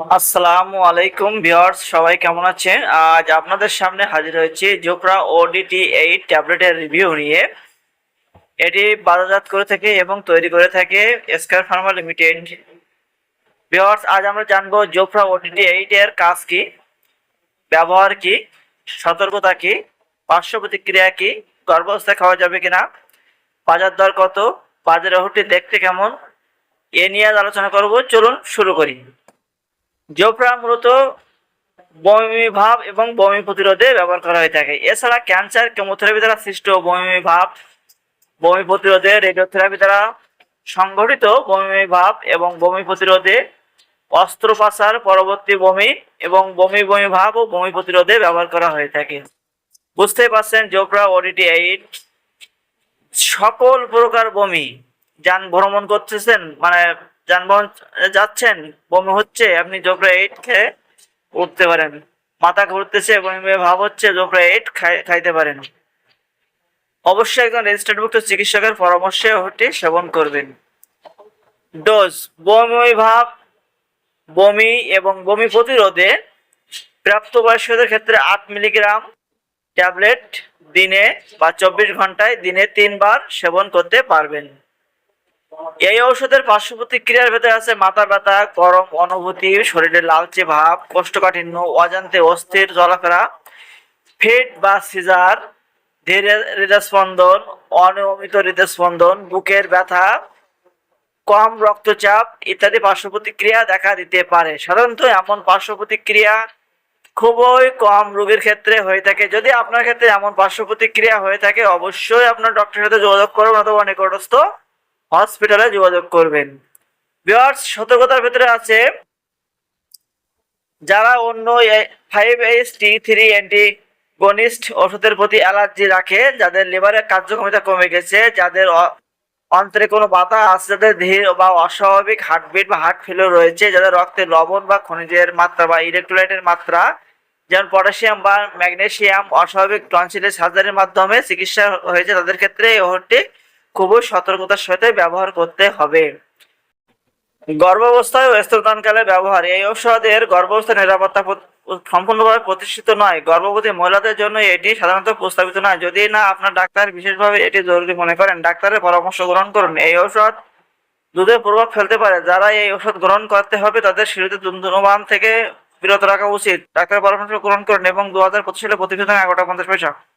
আসসালামু আলাইকুম ভিউয়ার্স, সবাই কেমন আছেন? আজ আপনাদের সামনে হাজির হয়েছি জোপ্রা ওডিটি এইট ট্যাবলেটের রিভিউ নিয়ে। এটি বাজারজাত করে থাকে এবং তৈরি করে থাকে স্কার ফার্মা লিমিটেড ভিউয়ার্স, আজ আমরা জানব জোপ্রা ওডিটি এইট এর কাজ কি, ব্যবহার কি, সতর্কতা কি, পার্শ্ব প্রতিক্রিয়া কি গর্ভাবস্থায় খাওয়া যাবে কিনা, বাজার দর কত, বাজারে ওষুধটি দেখতে কেমন, এ নিয়ে আলোচনা করব। চলুন শুরু করি। জোপ্রা মূলত বমি ভাব এবং বমি প্রতিরোধে ব্যবহার করা হয়ে থাকে। এছাড়া ক্যান্সার কেমোথেরাপি দ্বারা সৃষ্ট বমি ভাব, বমি প্রতিরোধে রেডিওথেরাপি দ্বারা সংঘটিত বমি ভাব এবং বমি প্রতিরোধে অস্ত্রোপচার, পরবর্তী বমি এবং বমি বমি ভাব ও বমি প্রতিরোধে ব্যবহার করা হয়ে থাকে। বুঝতেই পারছেন জোপ্রা ওডিটি এইট সকল প্রকার বমি, যান ভ্রমণ করতেছেন মানে যানবাহন যাচ্ছেন, বমি হচ্ছে, আপনি জোপ্রা এইট খেয়ে উঠতে পারেন। মাথা ঘুরতেছে, বমি ভাব হচ্ছে জোপ্রা এইট খাইতে পারেন। অবশ্যই একজন রেজিস্টার্ডভুক্ত চিকিৎসকের পরামর্শে ওটি সেবন করবেন। ডোজ বমি ভাব, বমি এবং বমি প্রতিরোধে প্রাপ্তবয়স্কদের ক্ষেত্রে আট মিলিগ্রাম ট্যাবলেট দিনে বা চব্বিশ ঘন্টায় দিনে তিনবার সেবন করতে পারবেন। এই ঔষধের পার্শ্ব প্রতিক্রিয়ার ভেতরে আছে মাথা ব্যথা, গরম অনুভূতি, শরীরে লালচে ভাব, কোষ্ঠকাঠিন্য, অজান্তে অস্থির চলাফেরা, ফিট বা সিজার, ধীরে হৃদস্পন্দন অনিয়মিত হৃদস্পন্দন, বুকের ব্যথা, কম রক্তচাপ ইত্যাদি পার্শ্ব প্রতিক্রিয়া দেখা দিতে পারে। সাধারণত এমন পার্শ্ব প্রতিক্রিয়া খুবই কম রোগীর ক্ষেত্রে হয়ে থাকে। যদি আপনার ক্ষেত্রে এমন পার্শ্ব প্রতিক্রিয়া হয়ে থাকে, অবশ্যই আপনার ডক্টরের সাথে যোগাযোগ করবেন অথবা নিকটস্থ। হসপিটালে যোগাযোগ করবেন। বিয়ার্স সতর্কতার ভিতরে আছে, যারা অন্য five H T three antagonist ওষুধের প্রতি অ্যালার্জি রাখে, যাদের লিভারের কার্যক্ষমতা কমে গেছে, যাদের অন্তরে কোনো বাধা আছে, যাদের ধীর বা অস্বাভাবিক হার্টবিট বা হার্ট ফেলিওর রয়েছে, যাদের রক্তে লবণ বা খনিজের মাত্রা বা ইলেকট্রোলাইটের মাত্রা, যেমন পটাশিয়াম বা ম্যাগনেসিয়াম অস্বাভাবিক টনসিলের সার্জারির মাধ্যমে চিকিৎসা হয়েছে, তাদের ক্ষেত্রে এই ওষুধটি খুবই সতর্কতার সাথে ব্যবহার করতে হবে। গর্ভাবস্থায় ও স্তনদানকালে ব্যবহার। এই ঔষধের গর্ভাবস্থা নিরাপত্তা প্র- সম্পূর্ণভাবে প্রতিষ্ঠিত নয়। গর্ভবতী মহিলাদের জন্য এটি সাধারণত প্রস্তাবিত নয়। যদি না, আপনার ডাক্তার বিশেষভাবে এটি জরুরি মনে করেন। ডাক্তারের পরামর্শ গ্রহণ করুন। এই ঔষধ দুধের প্রভাব ফেলতে পারে। যারা এই ঔষধ গ্রহণ করতে হবে, তাদের শিশুদের ধূমপান থেকে বিরত রাখা উচিত। ডাক্তারের পরামর্শ গ্রহণ করুন এবং দু হাজার পঁচিশ সালে প্রতিবেদন এগারোটা পঞ্চাশ পয়সা।